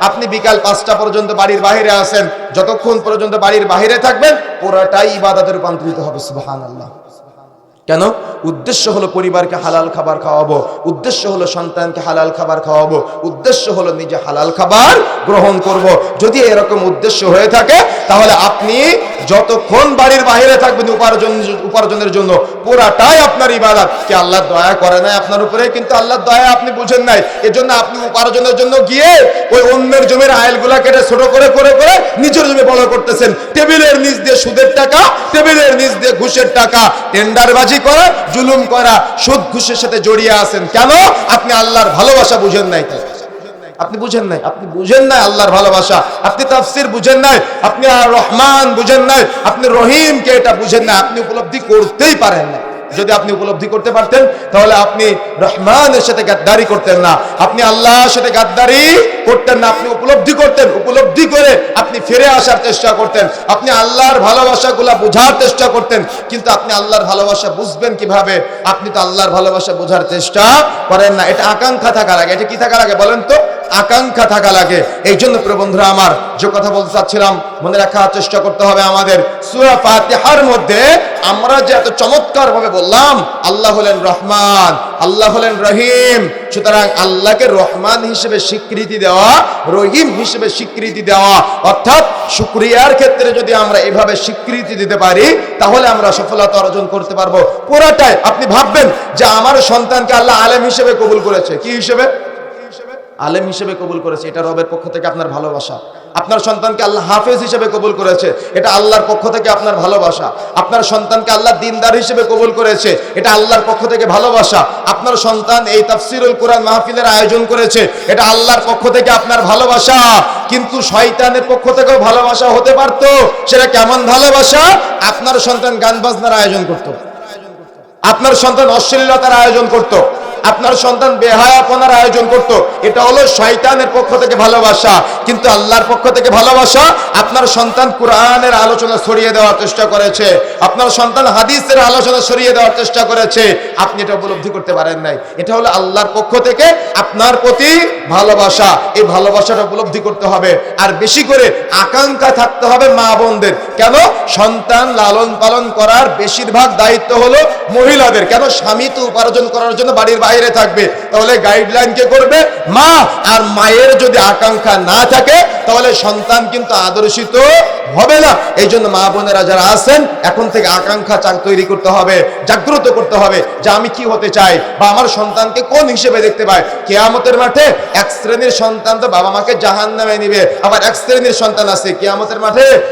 আপনি বিকাল পাঁচটা পর্যন্ত বাড়ির বাহিরে আসেন যতক্ষণ পর্যন্ত বাড়ির বাহিরে থাকবেন, পুরাটাই ইবাদতে রূপান্তরিত হবে, সুবহানাল্লাহ। কেন? উদ্দেশ্য হলো পরিবারকে হালাল খাবার খাওয়াবো। উদ্দেশ্য হলো সন্তানকে হালাল খাবার খাওয়াবো। উদ্দেশ্য হলো নিজে হালাল খাবার গ্রহণ করব। যদি এরকম উদ্দেশ্য হয়ে থাকে, তাহলে আপনি যতক্ষণ বাড়ির বাইরে থাকবেন উপার্জন, উপার্জনের জন্য, পুরাটাই আপনার ইবাদত। কি আল্লাহ দয়া করে নাই আপনার উপরে, কিন্তু আল্লাহর দয়া আপনি বুঝেন নাই। এজন্য আপনি উপার্জনের জন্য গিয়ে ওই অন্যের জমির আইলগুলা কেটে ছোট করে করে করে নিজের জমি বড় করতেছেন। টেবিলের নিচ দিয়ে সুদের টাকা, টেবিলের নিচ দিয়ে ঘুষের টাকা, টেন্ডারবাজি করা জুলুম করা সুদ ঘুষের সাথে জড়িয়ে আছেন কেন? আপনি আল্লাহর ভালোবাসা বুঝেন নাই আপনি বুঝেন নাই? আপনি বুঝেন নাই আল্লাহর ভালোবাসা? আপনি তাফসির বুঝেন নাই? আপনি রহমান বুঝেন নাই? আপনি রহিমকে এটা বুঝেন না আপনি উপলব্ধি করতেই পারেন না যদি আপনি উপলব্ধি করতে পারতেন, তাহলে আপনি রহমানের সাথে গাদ্দারি করতেন না। আপনি আল্লাহর সাথে গাদ্দারি করতেন না, আপনি উপলব্ধি করতেন, উপলব্ধি করে আপনি ফিরে আসার চেষ্টা করতেন। আপনি আল্লাহর ভালোবাসাগুলা বোঝার চেষ্টা করতেন, কিন্তু আপনি আল্লাহর ভালোবাসা বুঝবেন কীভাবে? আপনি তো আল্লাহর ভালোবাসা বোঝার চেষ্টা করেন না। এটা আকাঙ্ক্ষা থাকা লাগে এটা কি থাকা লাগে বলেন তো? আকাঙ্ক্ষা থাকা লাগে এই জন্য প্রিয় বন্ধুরা আমার, যে কথা বলতে চাচ্ছিলাম, মনে রাখার চেষ্টা করতে হবে আমাদের। সূরা ফাতিহার মধ্যে আমরা যে এত চমৎকার ভাবে বললাম, আল্লাহ হলেন রহমান, আল্লাহ হলেন রহিম সুতরাং আল্লাহকে রহমান হিসেবে স্বীকৃতি দেওয়া, রহিম হিসেবে স্বীকৃতি দেওয়া, অর্থাৎ শুক্রিয়ার ক্ষেত্রে যদি আমরা এভাবে স্বীকৃতি দিতে পারি, তাহলে আমরা সফলতা অর্জন করতে পারব। পুরাটাই আপনি ভাববেন যে আমার সন্তানকে আল্লাহ আলেম হিসেবে কবুল করেছে। কি হিসেবে? আলেম হিসেবে কবুল করেছে, এটা রবের পক্ষ থেকে আপনার ভালোবাসা। আপনার সন্তানকে আল্লাহ হাফেজ হিসেবে কবুল করেছে, এটা আল্লাহর পক্ষ থেকে আপনার ভালোবাসা। আপনার সন্তানকে আল্লাহ দিনদার হিসেবে কবুল করেছে, এটা আল্লাহর পক্ষ থেকে ভালোবাসা। আপনার সন্তান এই তাফসিরুল কোরআন মাহফিলের আয়োজন করেছে, এটা আল্লাহর পক্ষ থেকে আপনার ভালোবাসা। কিন্তু শয়তানের পক্ষ থেকেও ভালোবাসা হতে পারতো, সেটা কেমন ভালোবাসা? আপনার সন্তান গান বাজনার আয়োজন করতো। আপনার সন্তান অশ্লীলতার আয়োজন করত। আপনার সন্তান বেহায়াপনার আয়োজন করত। এটা হলো শয়তানের পক্ষ থেকে ভালোবাসা। কিন্তু আল্লাহর পক্ষ থেকে ভালোবাসা আপনার সন্তান কোরআনের আলোচনা ছড়িয়ে দেওয়ার চেষ্টা করেছে। আপনার সন্তান হাদিসের আলোচনা ছড়িয়ে দেওয়ার চেষ্টা করেছে। আপনি এটা উপলব্ধি করতে পারেন নাই। এটা হলো আল্লাহর পক্ষ থেকে আপনার প্রতি ভালোবাসা। এই ভালোবাসাটা উপলব্ধি করতে হবে। আর বেশি করে আকাঙ্ক্ষা থাকতে হবে মা বোনদের। কেন? সন্তান লালন পালন করার বেশিরভাগ দায়িত্ব হলো মহিলাদের। কেন? স্বামী তো উপার্জন করার জন্য বাড়ির বাইরে থাকবে, তাহলে গাইডলাইন কে করবে? মা, আর মায়ের যদি আকাঙ্ক্ষা না থাকে, তাহলে সন্তান কিন্তু আদর্শিত হবে না। এই জন্য মা বোনেরা যারা আছেন, এখন থেকে আকাঙ্ক্ষা তৈরি করতে হবে, জাগ্রত করতে হবে যে আমি কি হতে চাই, বা আমার সন্তানকে কোন হিসেবে দেখতে পাই। কেয়ামতের মাঠে এক শ্রেণির সন্তান তো বাবা মাকে জাহান নামে নিবে, আবার এক শ্রেণির সন্তান আছে, কেয়ামতের মাঠে